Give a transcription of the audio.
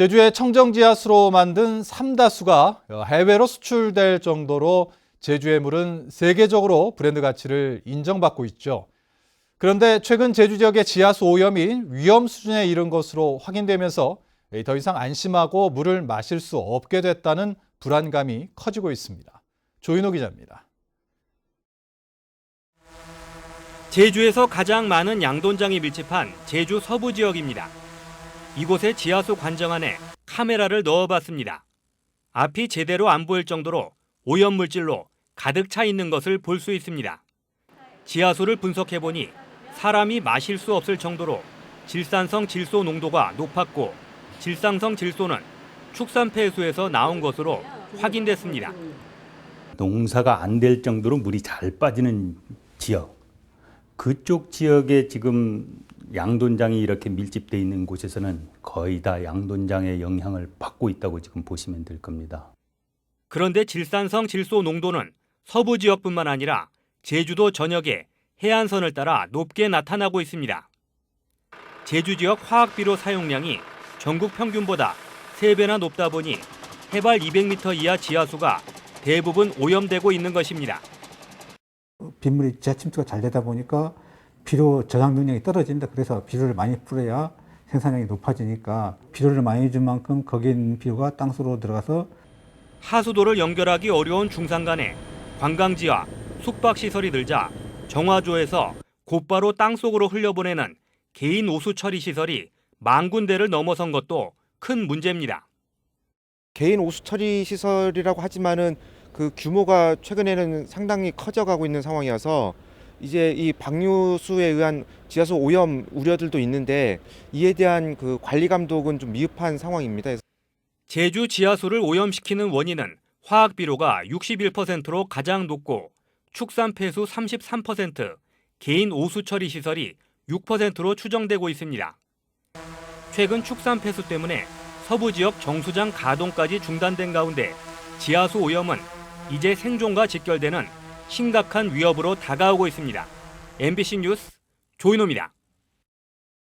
제주의 청정지하수로 만든 삼다수가 해외로 수출될 정도로 제주의 물은 세계적으로 브랜드 가치를 인정받고 있죠. 그런데 최근 제주 지역의 지하수 오염이 위험 수준에 이른 것으로 확인되면서 더 이상 안심하고 물을 마실 수 없게 됐다는 불안감이 커지고 있습니다. 조인호 기자입니다. 제주에서 가장 많은 양돈장이 밀집한 제주 서부 지역입니다. 이곳의 지하수 관정 안에 카메라를 넣어봤습니다. 앞이 제대로 안 보일 정도로 오염 물질로 가득 차 있는 것을 볼 수 있습니다. 지하수를 분석해보니 사람이 마실 수 없을 정도로 질산성 질소 농도가 높았고 질상성 질소는 축산폐수에서 나온 것으로 확인됐습니다. 농사가 안 될 정도로 물이 잘 빠지는 지역. 그쪽 지역에 지금 양돈장이 이렇게 밀집돼 있는 곳에서는 거의 다 양돈장의 영향을 받고 있다고 지금 보시면 될 겁니다. 그런데 질산성 질소 농도는 서부 지역뿐만 아니라 제주도 전역에 해안선을 따라 높게 나타나고 있습니다. 제주 지역 화학비료 사용량이 전국 평균보다 3배나 높다 보니 해발 200m 이하 지하수가 대부분 오염되고 있는 것입니다. 빗물이 지하 침투가 잘 되다 보니까 비료 저장 능력이 떨어진다. 그래서 비료를 많이 뿌려야 생산량이 높아지니까 비료를 많이 준 만큼 거기에 있는 비료가 땅속으로 들어가서 하수도를 연결하기 어려운 중산간에 관광지와 숙박시설이 늘자 정화조에서 곧바로 땅속으로 흘려보내는 개인 오수 처리 시설이 만 군데를 넘어선 것도 큰 문제입니다. 개인 오수 처리 시설이라고 하지만은 그 규모가 최근에는 상당히 커져가고 있는 상황이어서 이제 이 방류수에 의한 지하수 오염 우려들도 있는데 이에 대한 그 관리 감독은 좀 미흡한 상황입니다. 제주 지하수를 오염시키는 원인은 화학 비료가 61%로 가장 높고 축산 폐수 33%, 개인 오수 처리 시설이 6%로 추정되고 있습니다. 최근 축산 폐수 때문에 서부 지역 정수장 가동까지 중단된 가운데 지하수 오염은 이제 생존과 직결되는 심각한 위협으로 다가오고 있습니다. MBC 뉴스 조인호입니다.